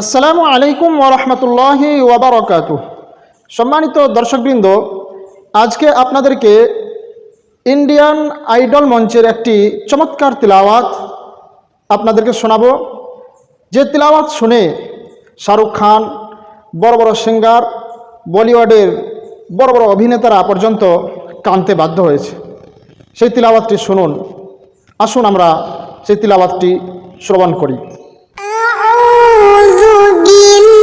আসসালামু আলাইকুম ওরহমতুল্লাহি ওবরকাত সম্মানিত দর্শকবৃন্দ, আজকে আপনাদেরকে ইন্ডিয়ান আইডল মঞ্চের একটি চমৎকার তিলাওয়াত আপনাদেরকে শোনাবো। যে তিলাওয়াত শুনে শাহরুখ খান, বড় বড় সিঙ্গার, বলিউডের বড় বড় অভিনেতারা পর্যন্ত কানতে বাধ্য হয়েছে। সেই তিলাওয়াতটি শুনুন। আসুন আমরা সেই তিলাওয়াতটি শ্রবণ করি। أعوذ بالله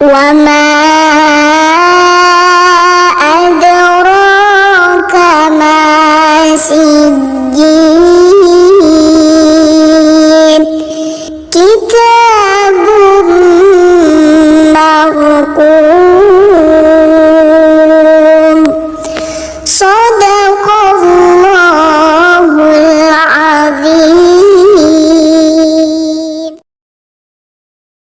وما أدراك ما سجين